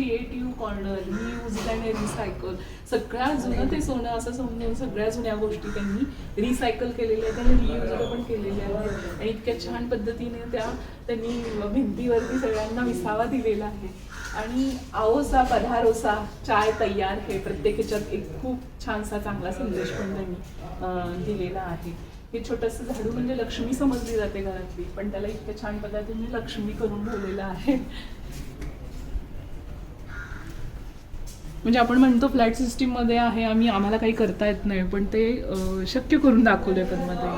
Creative corner use and recycle सगळ्या जुनं ते सोनं असं समजून सगळ्या जुन्या गोष्टी त्यांनी रिसायकल केलेल्या आहेत आणि रियूज पण केलेल्या आहेत. आणि इतक्या छान पद्धतीने त्या त्यांनी भिंतीवरती सगळ्यांना विसावा दिलेला आहे. आणि आओसा पधारोसा चाय तयार हे प्रत्येक ह्याच्यात एक खूप छानसा चांगला संदेश पण त्यांनी दिलेला आहे. हे छोटंसं झाडू म्हणजे लक्ष्मी समजली जाते घरातली पण त्याला इतक्या छान पद्धतीने लक्ष्मी करून ठेवलेलं आहे. म्हणजे आपण म्हणतो फ्लॅट सिस्टीममध्ये आहे आम्ही आम्हाला काही करता येत नाही पण ते शक्य करून दाखवले पण मध्ये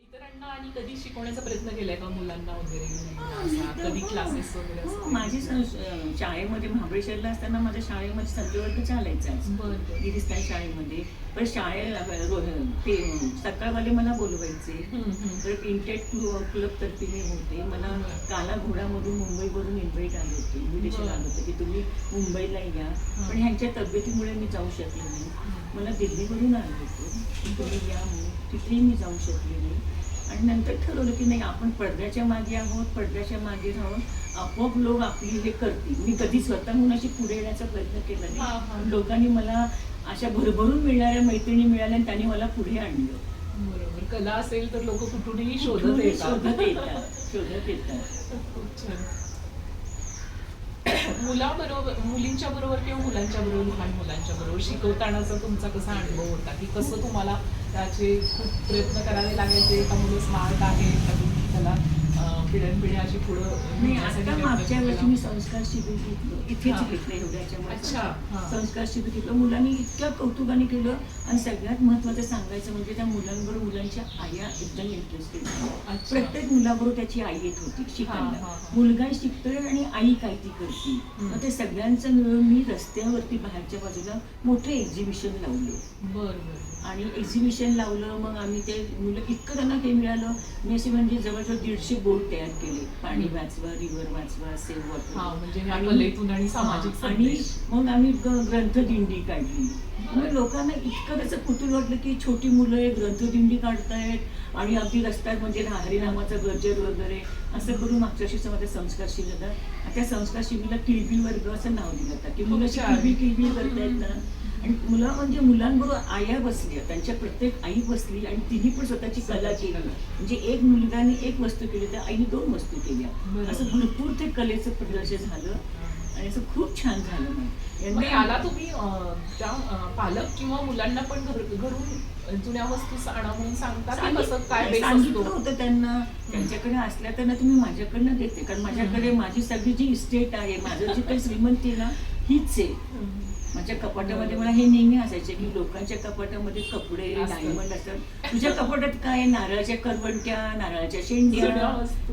इतरांना आणि कधी शिकवण्याचा प्रयत्न केलाय का मुलांना वगैरे असा? कधी क्लासेस वगैरे? माझी शाळेमध्ये महाबळेश्वरला असताना माझ्या शाळेमध्ये संध्यावर्ग चालायचा बरं. गिरिस्तान शाळेमध्ये. पण शाळेला ते सकाळवाले मला बोलवायचे. तर इंटेक क्लब तर्फे मी होते. मला काला घोडामधून मुंबईवरून इन्व्हाइट आले होते. इन्व्हिटेशन. आलं होतं की तुम्ही मुंबईला या. पण ह्यांच्या तब्येतीमुळे मी जाऊ शकले नाही. मला दिल्लीवरून आलं होतं. तुम्ही या तिथेही मी जाऊ शकले नाही. आणि नंतर ठरवलं की नाही आपण पडद्याच्या मागे आहोत पडद्याच्या मागे राहून आपोआप लोक आपली हे करतील. मी कधी स्वतःहून अशी पुढे येण्याचा प्रयत्न केला. नाही. लोकांनी मला अशा भरभरून मिळणाऱ्या मैत्रिणी मिळाल्या आणि त्यांनी मला पुढे आणलं. बरोबर. कला असेल तर लोक कुठूनही शोधत शोधत येतात. शोधत येतात. मुलाबरोबर मुलींच्या बरोबर किंवा मुलांच्या बरोबर लहान मुलांच्या बरोबर शिकवतानाचा तुमचा कसा अनुभव होता? की कसं तुम्हाला त्याचे खूप प्रयत्न करावे लागायचे? का मुलं स्मार्ट आहेत? का तुम्ही त्याला अं, पिढ्यान पिढ्या अशी पुढं नेण्यासाठी आता मागच्या वर्षी? मी संस्कार शिबिर घेतलं इथेच. घेतलं हा. संस्कार शिबिर घेतलं मुलांनी इतक्या कौतुकाने केलं आणि सगळ्यात महत्वाचं सांगायचं म्हणजे त्या मुलांबरोबर मुलांच्या आया एकदम इंटरेस्टेड. प्रत्येक मुलाबरोबर त्याची आई येत होती शिकायला. मुलगा शिकतोय आणि आई काय ती करते. मग ते सगळ्यांचं मिळून मी रस्त्यावरती बाहेरच्या बाजूला मोठं एक्झिबिशन लावलं बरं बरं आणि एक्झिबिशन लावलं मग आम्ही ते मुलं इतकं त्यांना हे मिळालं मी असे म्हणजे जवळजवळ दीडशे बोर्ड तयार केले. पाणी. वाचवा रिव्हर वाचवा हा म्हणजे ह्या कलेतून आणि सामाजिक आणि संदेश. मग आम्ही ग्रंथदिंडी काढली. मग लोकांना इतकं त्याचं कुतूल वाटलं की छोटी मुलं ग्रंथदिंडी काढतायत आणि अगदी रस्त्यात म्हणजे हरिनामाचा गजर वगैरे असं करून मागच्या वर्षीचं माझं संस्कार होतं त्या संस्कार शिबिरला किलबिल वर्ग असं नाव दिलं होतं. की मुलं. किलबिल किलबिल करतायत ना. आणि मुलं म्हणजे मुलांबरोबर आया बसल्या त्यांच्या प्रत्येक आई बसली आणि तिने पण स्वतःची कला केली. म्हणजे एक मुलगाने एक वस्तू केली तर आईने दोन वस्तू केल्या. असं भरपूर ते कलेचं प्रदर्शन झालं आणि असं खूप छान झालं याला तुम्ही त्या पालक किंवा मुलांना पण घर घरून जुन्या वस्तू आणा म्हणून सांगता काय सांगितलं होतं त्यांना. त्यांच्याकडे असल्या तर ना तुम्ही माझ्याकडनं देते कारण माझ्याकडे माझी सगळी जी इस्टेट आहे माझं जी काही श्रीमंती ना हीच आहे. माझ्या कपाटामध्ये मला हे नेहमी असायचे की लोकांच्या कपाटामध्ये कपडे. डायमंड असतात तुझ्या कपाटात काय? नारळाच्या करवंट्या नारळाच्या शेंड्या.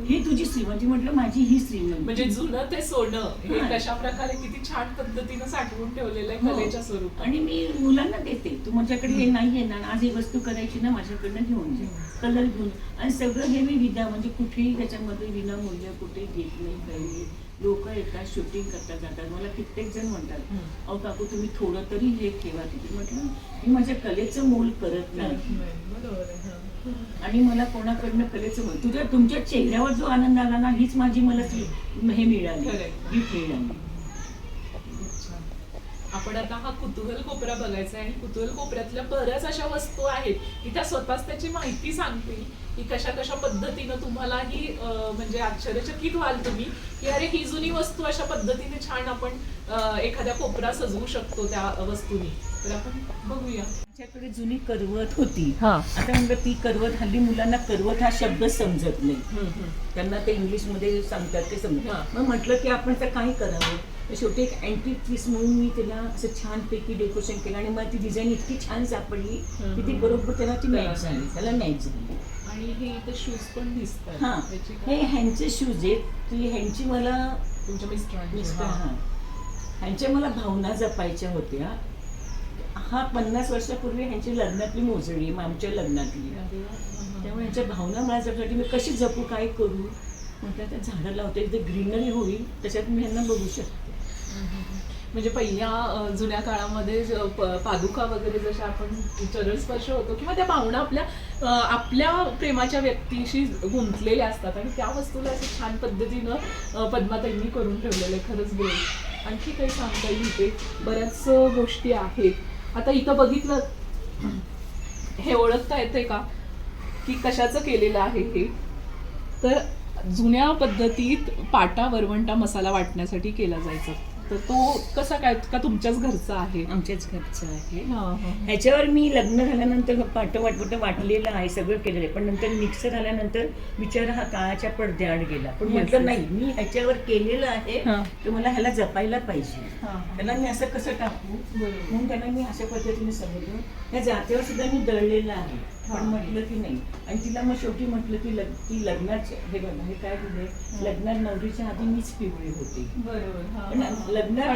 ही तुझी श्रीमंती म्हटलं माझी ही श्रीमंती म्हणजे जुनं ते सोनं. हे. कशा प्रकारे किती छान पद्धतीनं साठवून ठेवलेलं आहे हो. कलेच्या स्वरूपात. आणि मी मुलांना देते. तू माझ्याकडे हे. नाही ना आज ही वस्तू करायची ना माझ्याकडनं घेऊन जा. कलर घेऊन. आणि सगळं हे मी विदा म्हणजे कुठेही त्याच्यामध्ये विनामूल्य कुठेही घेत नाही काही लोक येतात शूटिंग करता जातात मला कित्येक जण म्हणतात. अहो काकू तुम्ही थोडं तरी हे ठेवा तिथे म्हटलं मी माझ्या कलेचं मोल करत नाही. आणि मला कोणाकडनं कलेचं मोल तुझ्या तुमच्या चेहऱ्यावर जो आनंद आला ना हीच माझी मला हे मिळाली. गिफ्ट मिळाली. आपण आता हा कुतूहल कोपरा बघायचा आहे आणि कुतूहल कोपऱ्यातल्या बऱ्याच अशा वस्तू आहेत की त्या स्वतःच त्याची माहिती सांगतील की कशा कशा पद्धतीनं तुम्हालाही अं, म्हणजे आश्चर्यचकित व्हाल तुम्ही की अरे ही जुनी वस्तू अशा पद्धतीने छान आपण एखाद्या कोपरा सजवू शकतो त्या वस्तूनी. तर आपण बघूया. माझ्याकडे जुनी करवत होती. हा. आता म्हणलं ती करवत हल्ली मुलांना करवत हा शब्द समजत नाही. त्यांना ते इंग्लिशमध्ये सांगतात ते हा. समजत मग म्हटलं की आपण तर काय करावं. शेवटी एक अँटिक पीस म्हणून मी त्याला असं छानपैकी डेकोरेशन केलं आणि मला ती डिझाईन इतकी छान सापडली की ती. बरोबर त्याला ती मॅच झाली. त्याला मॅच झाली. आणि हे इथे शूज पण दिसतात. हां. त्याची हे ह्यांचे शूज आहेत. ती ह्यांची मला तुमच्या मिस्टरांची मिस्टर हां. ह्यांच्या मला भावना जपायच्या होत्या. हा पन्नास वर्षापूर्वी ह्यांची लग्नातली मोजळी मग आमच्या लग्नातली. त्यामुळे यांच्या भावना मला जपण्यासाठी मी कशी जपू काय करू? म्हटलं त्या झाडं लावते ते ग्रीनरी होईल त्याच्यात मी यांना बघू शकते. म्हणजे पहिल्या जुन्या काळामध्ये ज- प- पादुका वगैरे जशा आपण चरणस्पर्श होतो किंवा त्या भावना आपल्या आपल्या प्रेमाच्या व्यक्तीशी गुंतलेल्या असतात आणि त्या वस्तूला असं छान पद्धतीनं पद्माताईंनी करून ठेवलेलं आहे खरंच ग्रेट आणखी काही सांगता येईल इथे बऱ्याच गोष्टी आहेत. आता इथं बघितलं हे ओळखता येते का? की कशाचं केलेलं आहे हे? तर जुन्या पद्धतीत पाटा वरवंटा मसाला वाटण्यासाठी केला जायचा. तर तो कसा काय का तुमच्याच घरचा आहे आमच्याच घरचं आहे हा, हा. ह्याच्यावर मी लग्न झाल्यानंतर वाटवट वाटलेलं आहे सगळं केलेलं आहे पण नंतर मिक्सर आल्यानंतर बिचारा हा काळाच्या पडद्याआड गेला पण म्हटलं. नाही मी ह्याच्यावर केलेलं आहे. तर मला ह्याला जपायला पाहिजे. त्याला मी असं कसं टाकू. म्हणून त्यांना मी अशा पद्धतीने समजलं त्या जातेवर सुद्धा मी दळलेलं आहे. पण म्हटलं की नाही आणि तिला मग शेवटी म्हटलं की लग ती लग्नाच्या हे बघा हे काय दिले लग्नात नवरीच्या आधी मीच पिवळी होते बरोबर. लग्नात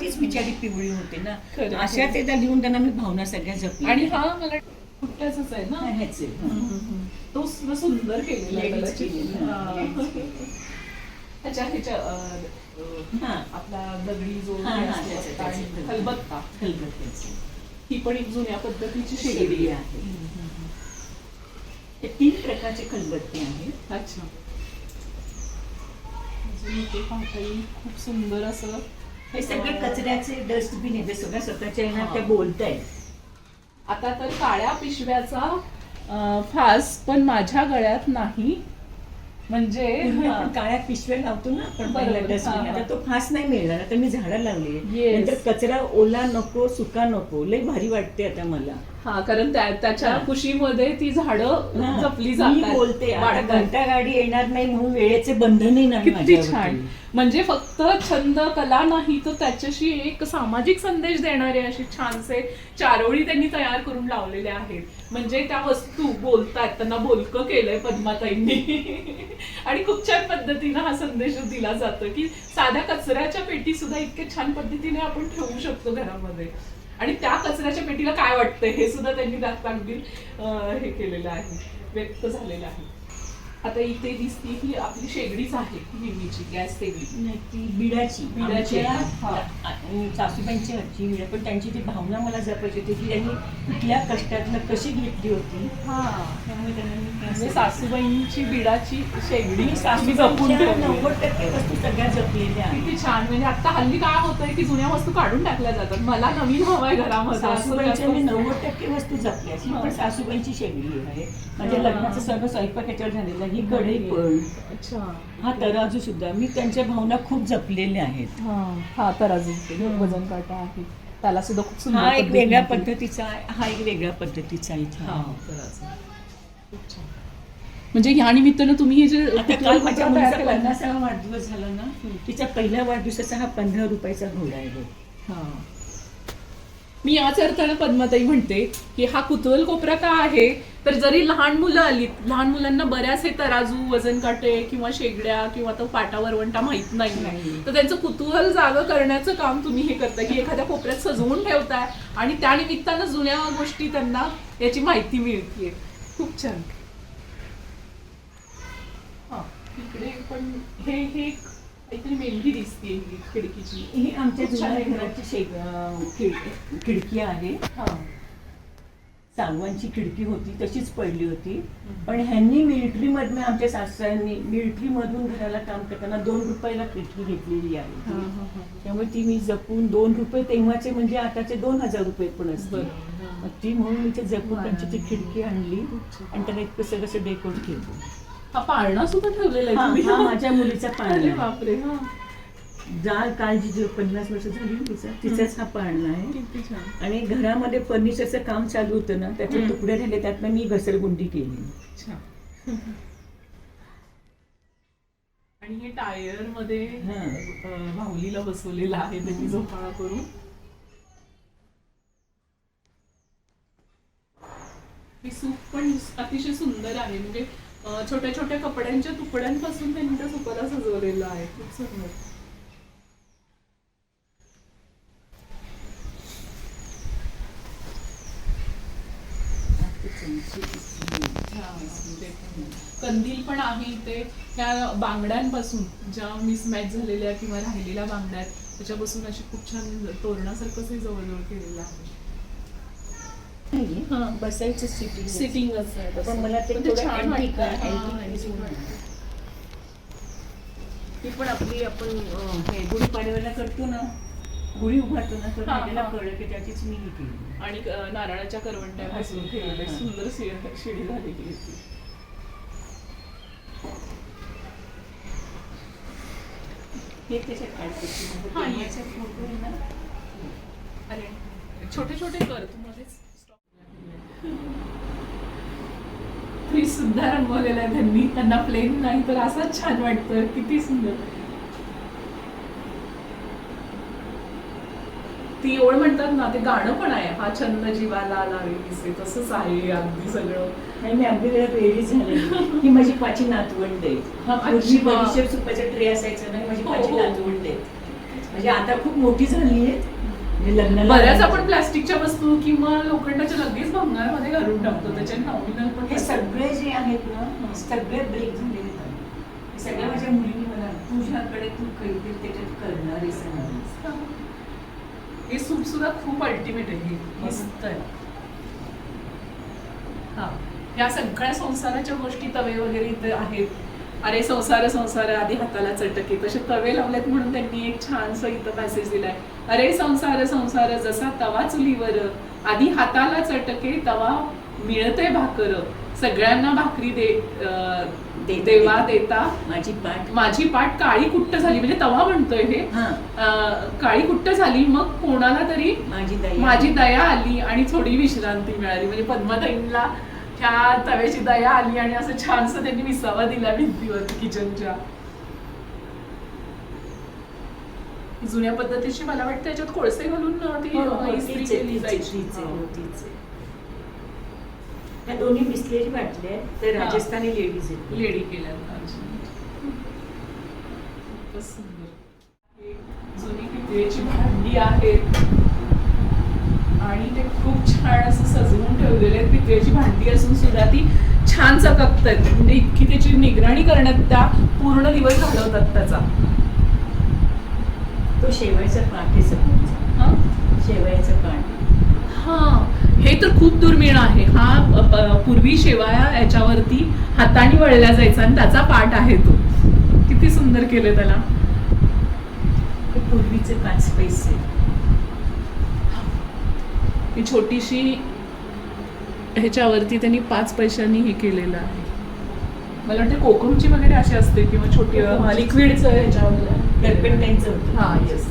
तीच बिचारी पिवळी होते ना अशा. ते त्या लिहून त्यांना मी भावना सगळ्या जपल्या आणि हा मला कुठल्याच आहे ना ह्याचे. तो सुद्धा सुंदर केलेला. हा. ह्याच्या. आपला दगडी जो. खलबत्ता खलबत्त्याचे. ही पण एक जुन्या पद्धतीची शेगडी शेगडी आहे. आहे. हे तीन प्रकारचे खलबत्ते आहेत अच्छा इथे पाहता येईल खूप सुंदर असं हे सगळे कचऱ्याचे डस्टबिन आहेत हे सगळ्या स्वतःच्या ह्याला हा. त्या बोलतायत आता तर काळ्या पिशव्याचा फास पण माझ्या गळ्यात नाही म्हणजे काळ्या पिशव्या लावतो ना आपण पहिल्या डस्टबिन. आता तो फास नाही मिळणार आता मी झाडं लावली. नंतर कचरा ओला नको सुका नको. लय भारी वाटते आता मला. हा कारण त्या त्याच्या. कुशीमध्ये ती झाडं. जपली जातात बोलते. घंटा गाडी येणार नाही म्हणून वेळेचे बंधनही नाही किती. छान म्हणजे फक्त छंद कला नाही तर त्याच्याशी एक सामाजिक संदेश देणारे असे छानसे चारोळी त्यांनी तयार करून लावलेले आहेत म्हणजे त्या वस्तू बोलतात त्यांना बोलकं केलंय पद्माताईंनी आणि खूप छान पद्धतीनं हा संदेश दिला जातो की साध्या कचऱ्याच्या पेटी सुद्धा इतके छान पद्धतीने आपण ठेवू शकतो घरामध्ये आणि त्या कचऱ्याच्या पेटीला काय वाटतं हे सुद्धा त्यांनी त्यात अगदी हे केलेलं आहे व्यक्त झालेलं आहे. आता इथे दिसते ही आपली शेगडीच आहे नेहमीची गॅस शेगडी. ती बिडाची. बिडाची, हा. सासूबाईंची बिड पण त्यांची ती भावना मला जपायची होती की त्यांनी कुठल्या कष्टातनं कशी घेतली होती. हा. त्यामुळे त्यांना म्हणजे सासूबाईंची बिडाची शेगडी मी जपून नव्वद टक्के वस्तू सगळ्या जपलेल्या. किती छान. म्हणजे आता हल्ली काय होतंय की जुन्या वस्तू काढून टाकल्या जातात. मला नवीन हवाय घरामध्ये सासूबाईंच्या मी नव्वद टक्के वस्तू जपल्या ही पण सासूबाईंची शेगडी आहे. माझ्या हा. लग्नाचं सगळं स्वयंपाक याच्यावर झालेलं आहे. ही कढई पण अच्छा हा तराजू सुद्धा मी त्यांच्या भावना खूप जपलेल्या आहेत हा हा तराजू वजन काटा आहे त्याला सुद्धा खूप सुंदर हा एक वेगळ्या. पद्धतीचा आहे हा एक वेगळ्या पद्धतीचा इथे हा आहे. तराजू खूप छान. म्हणजे ह्या निमित्तानं तुम्ही हे जे आता काल माझ्या तयार मुलीचा ना? पन्नासावा वाढदिवस झाला ना तिच्या पहिल्या वाढदिवसाचा हा पंधरा रुपयाचा घोडा आहे. हा. मी याच अर्थानं पद्माताई म्हणते की हा कुतूहल कोपरा का आहे? तर जरी लहान मुलं आली लहान मुलांना बऱ्याच हे तराजू वजन काटे किंवा शेगड्या किंवा तो पाटा वरवंटा माहीत नाही. नाही. तर त्यांचं कुतूहल जागं करण्याचं काम तुम्ही हे करताय की एखाद्या कोपऱ्यात सजवून ठेवताय आणि त्या निमित्तानं जुन्या गोष्टी त्यांना याची माहिती मिळतीये. खूप छान. हा, इकडे पण हे हे काहीतरी मेंढी दिसते खिडकीची. ही आमच्या जुन्या. घराची शेग अं, खिड- खिडकी आहे. हा. सांगवांची खिडकी होती तशीच पडली होती. पण ह्यांनी मिलिटरी मधनं आमच्या सासऱ्यांनी मिलिटरी मधून घराला काम करताना दोन रुपयाला खिडकी घेतलेली आहे. त्यामुळे ती मी जपून दोन रुपये तेव्हाचे म्हणजे आताचे दोन हजार रुपये पण असते बरोबर. मग ती म्हणून मी ते जपून त्यांची ती खिडकी आणली. आणि त्याला इतकं सगळं असं डेकोर केलं. हा पाळणा सुद्धा ठेवलेला आहे हा तुम्ही. माझ्या मुलीचा अरे पाळणा. आहे. बापरे हा. जाल काल जी जी पन्नास वर्ष झाली तिचा तिचाच हा पाळणा आहे. किती छान. आणि घरामध्ये फर्निचरचं काम चालू होतं ना त्याचे हम्म. तुकडे राहिले त्यातनं मी घसरगुंडी केली. छान. आणि हे टायरमध्ये हा. अं, बाहुलीला बसवलेलं आहे त्याची झोपाळा करून. ही सूप पण अतिशय सुंदर आहे. म्हणजे छोट्या छोट्या कपड्यांच्या तुकड्यांपासून त्यांनी त्या सुपाला सजवलेलं आहे. खूप सुंदर. कंदील पण आहे इथे. ह्या बांगड्यांपासून ज्या मिसमॅच झालेल्या किंवा राहिलेल्या बांगड्या आहेत त्याच्यापासून अशी खूप छान तोरणासारखं जवळजवळ केलेलं आहे. नाहीये. हा. बसायचं सिटिंग सिटिंगच आहे तसं. पण मला ते पण थोडं छान antique- वाटतं. antique piece antique म्हणून. वाटतं. ती पण आपली आपण अं, हे गुढीपाडव्याला करतो ना गुढी उभारतो ना तर हा, हा. कळलं की त्याचीच मी ही केली आणि अ, नारळाच्या करवंट्यापासून. केलेलं हा. सुंदर शिडी झालेली होती हे त्याच्यात काढते हा, की हे. तेव्हाचे फोटो आहे ना अरे छोटे छोटे कर तू मध्येच फ्रीज सुद्धा रंगवलेला आहे त्यांनी. त्यांना प्लेन नाही तर असंच छान वाटतं किती सुंदर. ती ओळ म्हणतात ना ते गाणं पण आहे. हा छंद जीवाला लावे दिसे तसंच आहे अगदी सगळं. नाही मी अगदी वेळा वेळी झाले. ही माझी पाची नातवंड आहे. हा. बडीशेप सुपाचा ट्रे असायचा ना ही माझी हो, पाची हो. नातवंड आहे. म्हणजे आता खूप मोठी झाली आहे बऱ्याच आपण प्लास्टिकच्या वस्तू किंवा लोखंडाच्या लगेच भंगारमध्ये घालून टाकतो त्याचे नॉमिनल पण हे सगळे जे आहेत ना सगळे ब्रेक झालेले आहेत सगळ्या माझ्या मुलींनी मला तुझ्याकडे तू काहीतरी त्याच्यात करणार. हे सूप सुद्धा खूप अल्टिमेट आहे. हे मस्त. आहे. हा. या सगळ्या संसाराच्या गोष्टी तवे वगैरे इथे आहेत. अरे संसार संसार आधी हाताला चटके. तसे तवे लावलेत म्हणून त्यांनी एक छानसं इथं मेसेज दिलाय. अरे संसार संसार जसा तवा चुलीवर आधी हाताला चटके तवा मिळते भाकर. सगळ्यांना भाकरी दे दे- देवा देता. माझी पाठ. माझी पाठ काळी कुट्ट झाली. म्हणजे तवा म्हणतोय हे. काळी कुट्ट झाली मग कोणाला तरी माझी दया माझी दया आली आणि थोडी विश्रांती मिळाली. म्हणजे पद्मताईंना ह्या तव्याची दया आली आणि असं छानसं त्यांनी विसावा दिला भिंतीवर किचनच्या जुन्या पद्धतीची मला वाटतं त्याच्यात कोळसे घालून ती हो, हो, इस्त्री तीच आहे, केली जायची हा. हो. ह्या दोन्ही बिस्लेरी बाटल्या आहेत ते हा. राजस्थानी लेडीज आहेत लेडी केल्या खूपच सुंदर जुनी पितळेची भांडी आहेत आणि ते खूप छान असं सजवून ठेवलेले आहेत. पितळेची भांडी असून सुद्धा ती छान आहेत म्हणजे इतकी त्याची निगराणी करण्यात त्या पूर्ण दिवस घालवतात त्याचा. तो शेवयाचा पाठ आहे हा? शेवयाचा पाठ हा. हे तर खूप दुर्मिळ आहे. हा पूर्वी शेवाया याच्यावरती हाताने वळल्या जायचा आणि त्याचा पाठ आहे तो. किती सुंदर केलं त्याला. पूर्वीचे पाच पैसे. ही छोटीशी ह्याच्यावरती त्यांनी पाच पैशांनी हे केलेलं आहे मला वाटतं कोकमची वगैरे अशी असते किंवा छोटी. लिक्विडचं ह्याच्यावर हा येस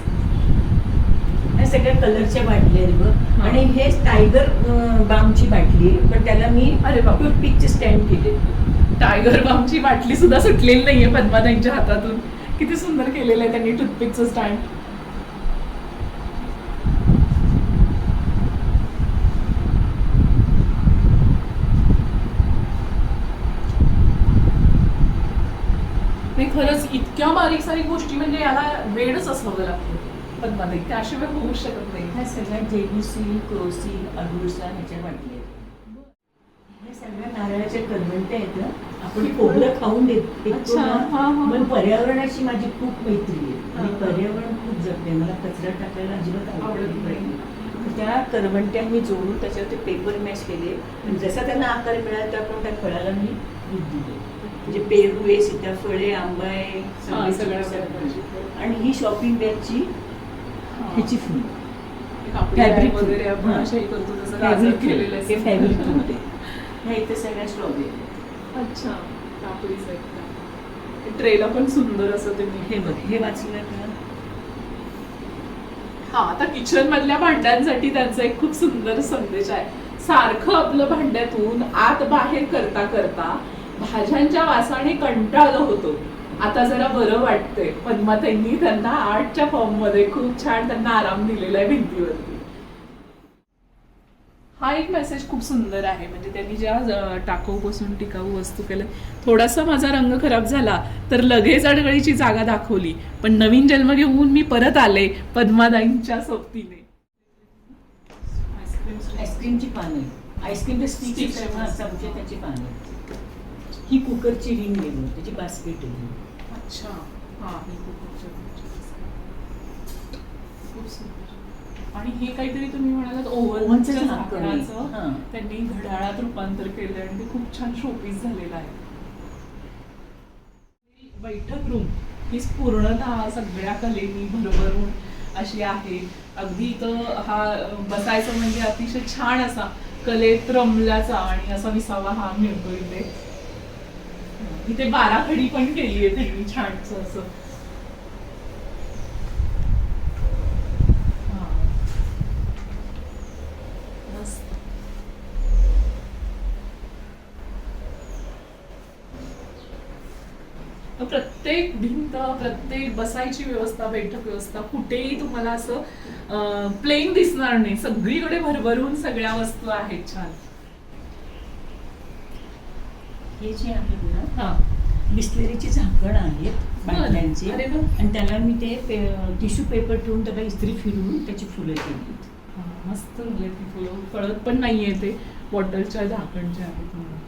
ह्या सगळ्या कलरच्या बाटल्या आहेत बघ. आणि हे टायगर बामची बाटली आहे पण त्याला मी अरे बापरे. टूथपिकचे स्टँड केले टायगर बामची बाटली सुद्धा सुटलेली नाहीये पद्माताईंच्या हातातून किती सुंदर केलेलं आहे त्यांनी टूथपिकचं स्टँड खरंच इतक्या बारीक सारीक गोष्टी म्हणजे याला वेळच असावं लागतं पद्माताई त्याशिवाय होऊ शकत नाही. ह्या सगळ्या जेबुसी क्रोसी अडुळसा ह्याच्या आहेत. ह्या सगळ्या नारळाच्या करवंट्या आहेत हं. आपण खोबरं खाऊन देत. हा, हा. पण पर्यावरणाशी माझी खूप मैत्री आहे. आणि हा. पर्यावरण खूप जपते मला कचरा टाकायला अजिबात आवडत नाही. त्या करवंट्या मी जोडून त्याच्यावरती पेपर मॅच केले. आणि जसा त्यांना आकार मिळाला त्या पण त्या फळाला मी दूध दिले. म्हणजे पेरू आहे सीताफळे आंबा आहे. आणि ही शॉपिंग बॅगची ह्याची फुल. bag वगैरे आपण करतो जसं फॅब्रिक केलेलं असतं. फॅब्रिक होते ह्या इथे सगळ्या स्ट्रॉबेरी अच्छा कापडी साईड ट्रेला पण सुंदर असं ते हे बघ हे वाचलं का? हा आता किचन मधल्या भांड्यांसाठी त्यांचा एक खूप सुंदर संदेश आहे. सारखं आपलं भांड्यातून आत बाहेर करता करता भाज्यांच्या वासाने कंटाळलो होतो. आता जरा बरं वाटतंय पद्माताईंनी त्यांना आर्टच्या फॉर्ममध्ये खूप छान त्यांना आराम दिलेला आहे भिंतीवरती. हा एक मेसेज खूप सुंदर आहे. म्हणजे त्यांनी ज्या अ, टाकाऊपासून टिकाऊ वस्तू केल्या थोडासा माझा रंग खराब झाला तर लगेच अडगळीची जागा दाखवली. पण नवीन जन्म घेऊन मी परत आले पद्मादाईंच्या सोबतीने. आईस्क्रीमची पानं. आईस्क्रीमचे त्याची पानं. ही कुकरची रिंग बघ, त्याची बास्केट आहे अच्छा. हा ही खूप खूप सुंदर. आणि हे काहीतरी तुम्ही म्हणालात ओव्हनचं ओव्हनचं झाकण आहे. झाकणाचं हां. त्यांनी घड्याळात रूपांतर केलं आणि ते खूप छान शोपीस झालेलं आहे. बैठक रूम ही पूर्णतः सगळ्या कलेनी भरभरून अशी आहे. अगदी इथं हा बसायचं म्हणजे अतिशय छान असा कलेत रमल्याचा आणि असा विसावा हा मिळतो इथे. इथे बाराखडी पण केली आहे त्यांनी छानच असं. प्रत्येक भिंत प्रत्येक बसायची व्यवस्था बैठक व्यवस्था कुठेही तुम्हाला असं प्लेन दिसणार नाही. सगळीकडे भरभरून सगळ्या वस्तू आहेत छान. हे जे आहे हा बिस्लेरीची झाकण आहेत. बाटल्यांची अरे वा. आणि त्याला मी ते टिश्यू पेपर ठेवून त्याला इस्त्री फिरवून त्याची फुलं केली मस्त झाले ती फुलं कळत पण नाहीये ते बॉटलच्या झाकणच्या आहेत म्हणून.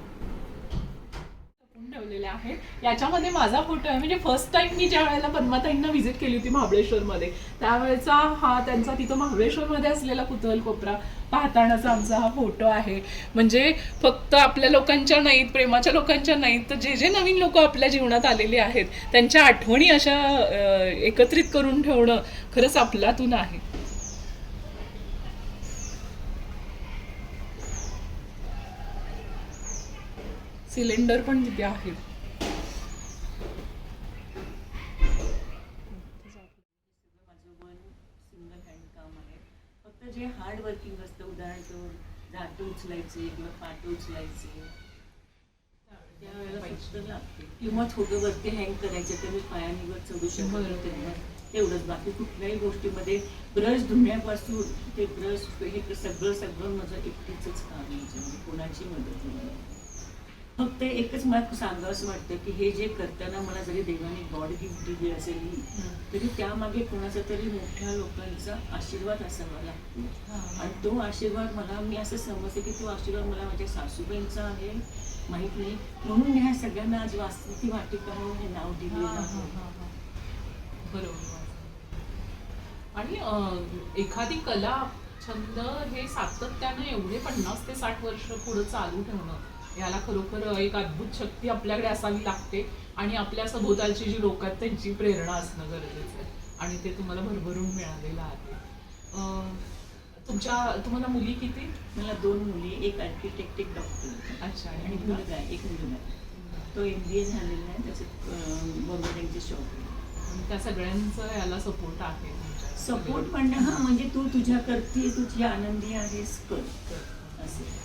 आलेल्या आहेत याच्यामध्ये माझा फोटो आहे. म्हणजे फर्स्ट टाइम मी ज्या वेळेला पद्माताईंना व्हिजिट केली होती महाबळेश्वरमध्ये त्यावेळेचा हा त्यांचा तिथं महाबळेश्वरमध्ये असलेला कुतूहल कोपरा पाहतानाचा आमचा हा फोटो आहे. म्हणजे फक्त आपल्या लोकांच्या नाहीत प्रेमाच्या लोकांच्या नाहीत तर जे जे नवीन लोक आपल्या जीवनात आलेले आहेत त्यांच्या आठवणी अशा एकत्रित करून ठेवणं खरंच आपल्यातून आहे. सिलेंडर पण तिथे आहेत माझं वन सिंगल हँड काम आहे फक्त जे हार्ड वर्किंग उदाहरणार्थ दाट उचलायचे किंवा पाट उचलायचे त्यावेळेला लागते किंवा छोटं वरती हँग करायचं ते मी पायाने चढू शकतो. तेव्हा तेवढंच बाकी कुठल्याही गोष्टीमध्ये ब्रश धुण्यापासून ते ब्रश हे सगळं सगळं माझं एकटीचंच काम याच्यामध्ये कोणाची मदत नाही फक्त एकच मला सांगावं असं वाटतं की हे जे करताना मला जरी देवाने गॉड गिफ्ट दिली असेल ही, तरी त्यामागे कोणाचा तरी मोठ्या लोकांचा आशीर्वाद असावा लागतो. आणि तो आशीर्वाद मला मी असं समजते की तो आशीर्वाद मला माझ्या सासूबाईंचा आहे माहीत नाही. म्हणून ह्या सगळ्यांना आज वास्तुती वाटिका म्हणून हे नाव आहे. बरोबर. आणि एखादी कला छंद हे सातत्यानं एवढे पन्नास ते साठ वर्ष पुढे चालू ठेवणं याला खरोखर एक अद्भुत शक्ती आपल्याकडे असावी लागते आणि आपल्या सभोवतालची जी लोक आहेत त्यांची प्रेरणा असणं गरजेचं आहे. आणि ते तुम्हाला भरभरून मिळालेलं आहे. तुमच्या तुम्हाला मुली किती? मला दोन मुली एक आर्किटेक्ट एक डॉक्टर अच्छा आणि मुलगा? एक मुलगा. आहे. तो एम बी ए झालेला आहे त्याचं बॉम्बे शॉप त्या सगळ्यांचं याला सपोर्ट आहे सपोर्ट म्हणणं हा म्हणजे तू तुझ्या करते तुझी आनंदी आहेस कर. असे.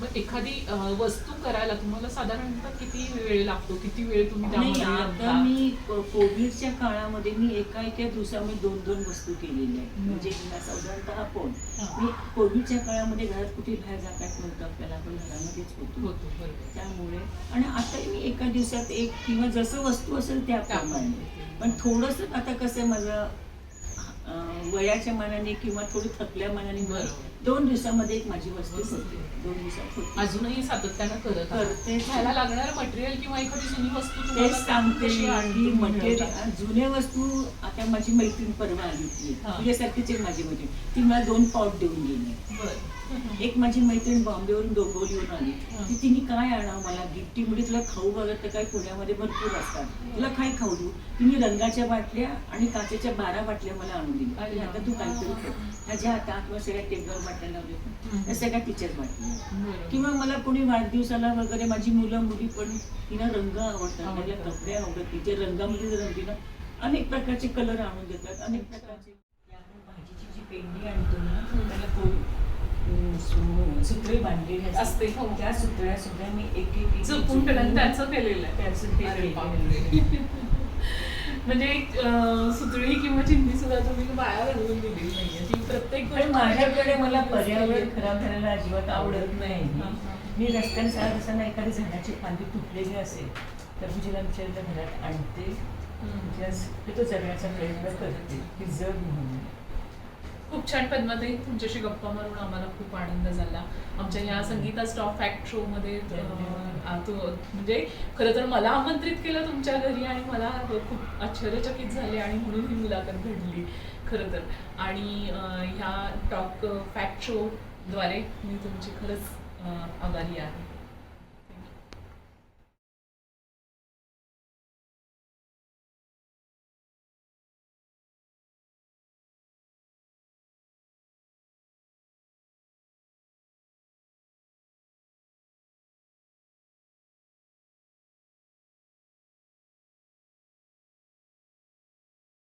मग एखादी वस्तू करायला तुम्हाला साधारणतः किती वेळ लागतो किती वेळ तुम्ही नाही त्यामध्ये आता रमता? मी कोविडच्या काळामध्ये मी एका एका दिवसामध्ये दोन दोन वस्तू केलेल्या आहेत हम्म. म्हणजे साधारणतः फोन हा. मी कोविडच्या काळामध्ये घरात कुठे बाहेर जातात नव्हतं आपल्याला आपण घरामध्येच होतो होतो बरोबर त्यामुळे आणि आता मी एका दिवसात एक किंवा जसं वस्तू असेल त्याप्रमाणे त्याप्रमाणे. पण थोडंसं आता कसं माझं वयाच्या मानाने किंवा थोडी थकल्या मानाने बरोबर. दोन दिवसामध्ये एक माझी वस्तू. होते दोन दिवसात होते अजूनही सातत्यानं करत. करते. ह्याला लागणार मटेरियल किंवा एखादी जुनी वस्तू तेच सांगते की मटेरियल? जुन्या वस्तू आता माझी मैत्रीण परवा आली होती हा. तुझ्यासारखीच एक माझी मैत्रीण ती मला दोन पॉट देऊन गेली बरं. एक माझी मैत्रीण बॉम्बेवरून डोंबिवलीवरून आली. ती तिने काय आणावं मला गिफ्टी म्हणजे तुला खाऊ वगैरे तर काय पुण्यामध्ये भरपूर असतात. तुला काय खाऊ देऊ? तिने रंगाच्या बाटल्या आणि काचेच्या बारा बाटल्या मला आणून दिल्या. आता तू काहीतरी कर. ह्याच्या आता आतमध्ये सगळ्या टेबल बाटल्या लावल्या. त्या सगळ्या तिच्याच बाटल्या. किंवा मला कोणी वाढदिवसाला वगैरे माझी मुलं मुली पण तिला रंग आवडतात. त्याला कपडे आवडतात. तिच्या रंगामध्ये रंगीनं अनेक प्रकारचे कलर आणून देतात. अनेक प्रकारचे आपण भाजीची जी पेंडी आणतो ना त्याला सुत्रे बांधलेली असते, हो. त्या सुत्र्या सुद्धा मी एक एक जपून ठेवलं त्याचं केलेलं आहे. त्याचं ते अरे केलेलं बापरे. म्हणजे एक अं, सुतळी किंवा चिंधी सुद्धा तुम्ही बाया घालून दिलेली नाहीये. ती प्रत्येक पण माझ्याकडे मला पर्यावरण खराब करायला अजिबात आवडत नाही. हा, हा. मी रस्त्याने चालत असताना एखादी झाडाची फांदी तुटलेली असेल तर मी तिला विचारलं घरात आणते? तिला तो जगण्याचा प्रयत्न करते. की जग म्हणून. खूप छान पद्माताई तुमच्याशी गप्पा मारून आम्हाला खूप आनंद झाला. आमच्या या संगीता स्टॉप फॅक्ट शो मध्ये म्हणजे खरं तर मला आमंत्रित केलं तुमच्या घरी आणि मला खूप आश्चर्यचकित झाले आणि म्हणून ही मुलाखत घडली. खरं तर. आणि ह्या टॉक फॅक्ट शो द्वारे मी तुमची खरंच आभारी आहे.